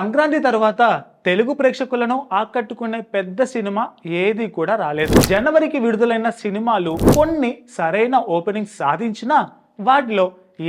సంక్రాంతి తర్వాత తెలుగు ప్రేక్షకులను ఆకట్టుకునే పెద్ద సినిమా ఏది కూడా రాలేదు. జనవరికి విడుదలైన సినిమాలు కొన్ని సరైన ఓపెనింగ్ సాధించినా వాటిలో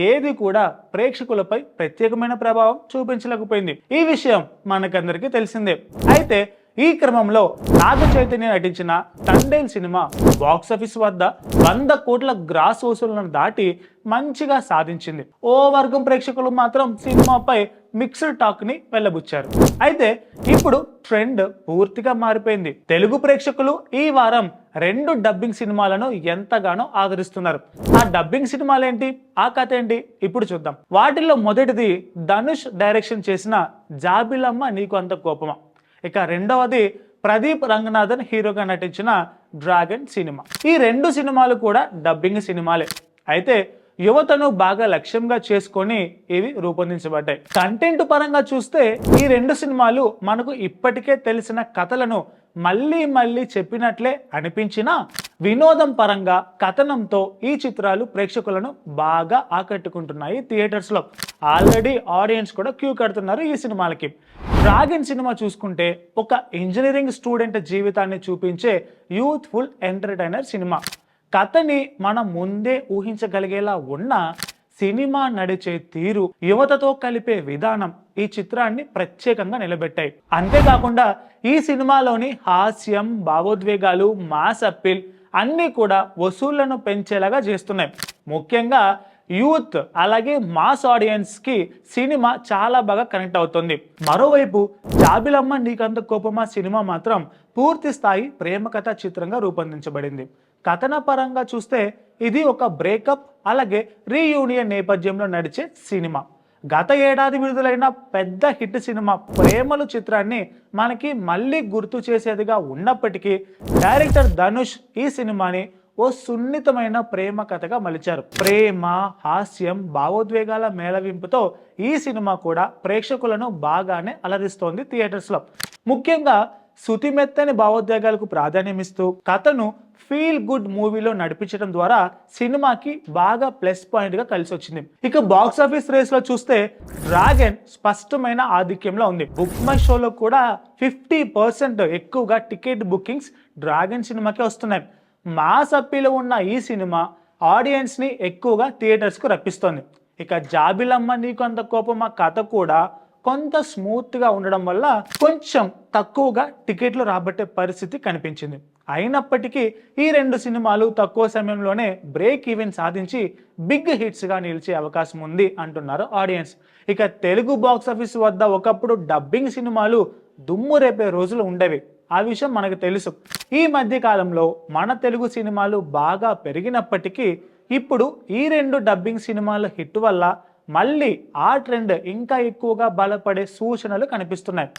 ఏది కూడా ప్రేక్షకులపై ప్రత్యేకమైన ప్రభావం చూపించలేకపోయింది. ఈ విషయం మనకందరికీ తెలిసిందే. అయితే ఈ క్రమంలో నాగ చైతన్య నటించిన తండేల్ సినిమా బాక్సాఫీస్ వద్ద వంద కోట్ల గ్రాస్ వసూళ్ళను దాటి మంచిగా సాధించింది. ఓ వర్గం ప్రేక్షకులు మాత్రం సినిమాపై మిక్స్డ్ టాక్ని వెళ్ళబుచ్చారు. అయితే ఇప్పుడు ట్రెండ్ పూర్తిగా మారిపోయింది. తెలుగు ప్రేక్షకులు ఈ వారం రెండు డబ్బింగ్ సినిమాలను ఎంతగానో ఆదరిస్తున్నారు. ఆ డబ్బింగ్ సినిమాలేంటి? ఆ కథ ఏంటి? ఇప్పుడు చూద్దాం. వాటిల్లో మొదటిది ధనుష్ డైరెక్షన్ చేసిన జాబిలమ్మ నీకు అంత కోపమా? ఇక రెండవది ప్రదీప్ రంగనాథన్ హీరోగా నటించిన డ్రాగన్ సినిమా. ఈ రెండు సినిమాలు కూడా డబ్బింగ్ సినిమాలే. అయితే యువతను బాగా లక్ష్యంగా చేసుకొని ఇవి రూపొందించబడ్డాయి. కంటెంట్ పరంగా చూస్తే ఈ రెండు సినిమాలు మనకు ఇప్పటికే తెలిసిన కథలను మళ్ళీ మళ్ళీ చెప్పినట్లే అనిపించినా వినోదం పరంగా కథనంతో ఈ చిత్రాలు ప్రేక్షకులను బాగా ఆకట్టుకుంటున్నాయి థియేటర్స్లో ఆల్రెడీ ఆడియన్స్ కూడా క్యూ కడుతున్నారు ఈ సినిమాలకి. డ్రాగన్ సినిమా చూసుకుంటే ఒక ఇంజనీరింగ్ స్టూడెంట్ జీవితాన్ని చూపించే యూత్ఫుల్ ఎంటర్టైనర్ సినిమా. కథని మనం ముందే ఊహించగలిగేలా ఉన్న సినిమా నడిచే తీరు యువతతో కలిపే విధానం ఈ చిత్రాన్ని ప్రత్యేకంగా నిలబెట్టాయి. అంతేకాకుండా ఈ సినిమాలోని హాస్యం భావోద్వేగాలు మాస్ అప్పీల్ అన్నీ కూడా వసూళ్ళను పెంచేలాగా చేస్తున్నాయి. ముఖ్యంగా యూత్ అలాగే మాస్ ఆడియన్స్కి సినిమా చాలా బాగా కనెక్ట్ అవుతుంది. మరోవైపు జాబిలమ్మ నీకంత కోపమా సినిమా మాత్రం పూర్తి స్థాయి ప్రేమ కథా చిత్రంగా రూపొందించబడింది. కథన పరంగా చూస్తే ఇది ఒక బ్రేకప్ అలాగే రీయూనియన్ నేపథ్యంలో నడిచే సినిమా. గత ఏడాది విడుదలైన పెద్ద హిట్ సినిమా ప్రేమలు చిత్రాన్ని మనకి మళ్ళీ గుర్తు చేసేదిగా ఉన్నప్పటికీ డైరెక్టర్ ధనుష్ ఈ సినిమాని ఓ సున్నితమైన ప్రేమ కథగా మలిచారు. ప్రేమ హాస్యం భావోద్వేగాల మేళవింపుతో ఈ సినిమా కూడా ప్రేక్షకులను బాగానే అలరిస్తోంది థియేటర్స్లో ముఖ్యంగా శుతిమెత్తని భావోద్వేగాలకు ప్రాధాన్యమిస్తూ కథను ఫీల్ గుడ్ మూవీలో నడిపించడం ద్వారా సినిమాకి బాగా ప్లస్ పాయింట్గా కలిసి వచ్చింది. ఇక బాక్స్ ఆఫీస్ రేస్లో చూస్తే డ్రాగన్ స్పష్టమైన ఆధిక్యంలో ఉంది. బుక్ మై షోలో కూడా ఫిఫ్టీ పర్సెంట్ ఎక్కువగా టికెట్ బుకింగ్స్ డ్రాగన్ సినిమాకి వస్తున్నాయి. మాస్ అప్పీలో ఉన్న ఈ సినిమా ఆడియన్స్ని ఎక్కువగా థియేటర్స్కు రప్పిస్తోంది. ఇక జాబిలమ్మ నీకు అంత కోపం ఆ కథ కూడా కొంత స్మూత్గా ఉండడం వల్ల కొంచెం తక్కువగా టికెట్లు రాబట్టే పరిస్థితి కనిపించింది. అయినప్పటికీ ఈ రెండు సినిమాలు తక్కువ సమయంలోనే బ్రేక్ ఈవెన్ సాధించి బిగ్ హిట్స్గా నిలిచే అవకాశం ఉంది అంటున్నారు ఆడియన్స్ ఇక తెలుగు బాక్స్ ఆఫీస్ వద్ద ఒకప్పుడు డబ్బింగ్ సినిమాలు దుమ్ము రేపే రోజులు ఉండేవి. ఆ విషయం మనకు తెలుసు. ఈ మధ్య కాలంలో మన తెలుగు సినిమాలు బాగా పెరిగినప్పటికీ ఇప్పుడు ఈ రెండు డబ్బింగ్ సినిమాల హిట్ వల్ల మళ్ళీ ఆ ట్రెండ్ ఇంకా ఎక్కువగా బలపడే సూచనలు కనిపిస్తున్నాయి.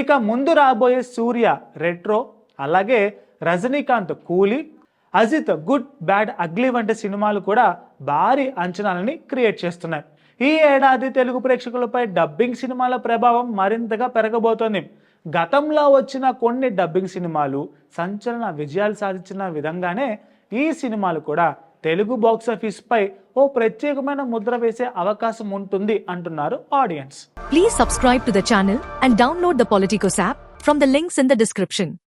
ఇక ముందు రాబోయే సూర్య రెట్రో అలాగే రజనీకాంత్ కూలీ అజిత్ గుడ్ బ్యాడ్ అగ్లీ వంటి సినిమాలు కూడా భారీ అంచనాలని క్రియేట్ చేస్తున్నాయి. ఈ ఏడాది తెలుగు ప్రేక్షకులపై డబ్బింగ్ సినిమాల ప్రభావం మరింతగా పెరగబోతోంది. గతంలో వచ్చిన కొన్ని డబ్బింగ్ సినిమాలు సంచలన విజయాలు సాధించిన విధంగానే ఈ సినిమాలు కూడా తెలుగు బాక్స్ ఓ ప్రత్యేకమైన ముద్ర వేసే అవకాశం ఉంటుంది అంటున్నారు audience please subscribe to the channel and download the Politicos app from the links in the description